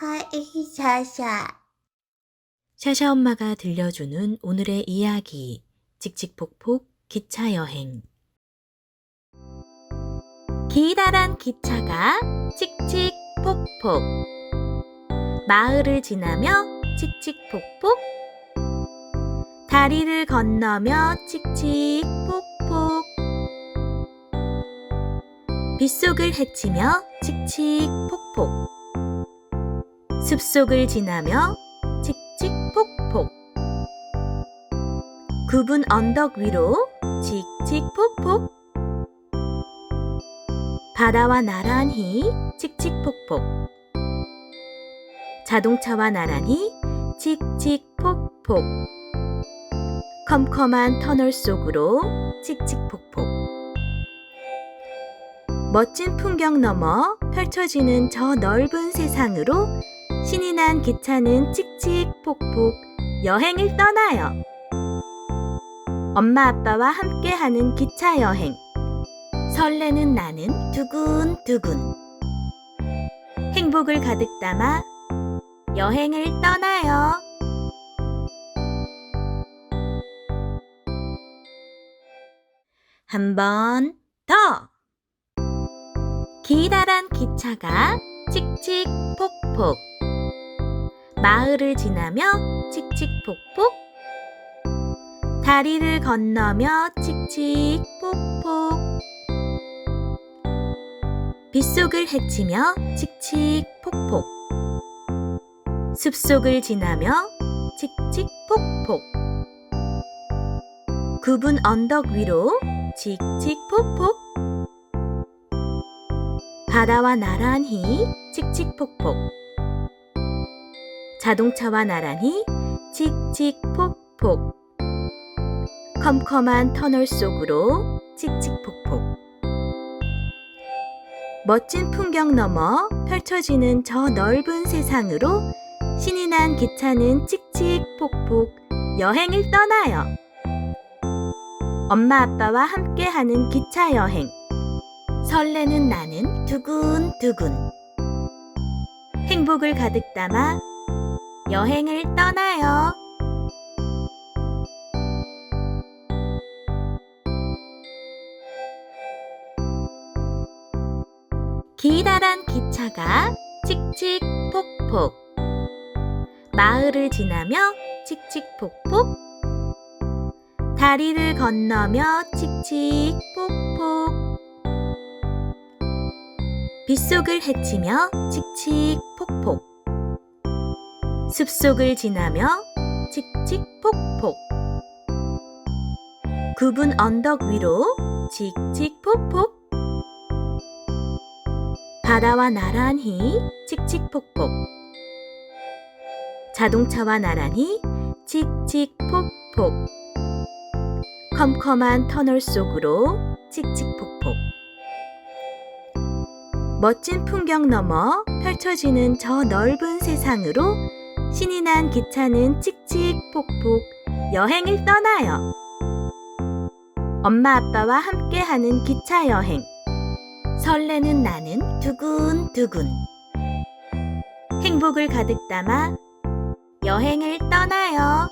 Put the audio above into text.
하이 샤샤. 엄마가 들려주는 오늘의 이야기. 칙칙폭폭 기차 여행. 기다란 기차가 칙칙폭폭. 마을을 지나며 칙칙폭폭. 다리를 건너며 칙칙폭폭. 빗속을 헤치며 칙칙폭폭. 숲속을 지나며 칙칙폭폭. 굽은 언덕 위로 칙칙폭폭. 바다와 나란히 칙칙폭폭. 자동차와 나란히 칙칙폭폭. 컴컴한 터널 속으로 칙칙폭폭. 멋진 풍경 너머 펼쳐지는 저 넓은 세상으로 신이 난 기차는 칙칙 폭폭 여행을 떠나요. 엄마 아빠와 함께하는 기차 여행. 설레는 나는 두근두근. 행복을 가득 담아 여행을 떠나요. 한 번 더. 기다란 기차가 칙칙폭폭. 마을을 지나며 칙칙폭폭. 다리를 건너며 칙칙폭폭. 빗속을 헤치며 칙칙폭폭. 숲속을 지나며 칙칙폭폭. 굽은 언덕 위로 칙칙폭폭. 바다와 나란히 칙칙폭폭. 자동차와 나란히 칙칙폭폭. 컴컴한 터널 속으로 칙칙폭폭. 멋진 풍경 너머 펼쳐지는 저 넓은 세상으로 신이 난 기차는 칙칙폭폭 여행을 떠나요. 엄마 아빠와 함께 하는 기차 여행. 설레는 나는 두근두근. 행복을 가득 담아 여행을 떠나요. 기다란 기차가 칙칙 폭폭. 마을을 지나며 칙칙 폭폭. 다리를 건너며 칙칙 폭폭. 빗속을 헤치며 칙칙 폭폭. 숲속을 지나며 칙칙폭폭. 굽은 언덕 위로 칙칙폭폭. 바다와 나란히 칙칙폭폭. 자동차와 나란히 칙칙폭폭. 컴컴한 터널 속으로 칙칙폭폭. 멋진 풍경 너머 펼쳐지는 저 넓은 세상으로 신이 난 기차는 칙칙 폭폭 여행을 떠나요. 엄마 아빠와 함께하는 기차 여행. 설레는 나는 두근두근. 행복을 가득 담아 여행을 떠나요.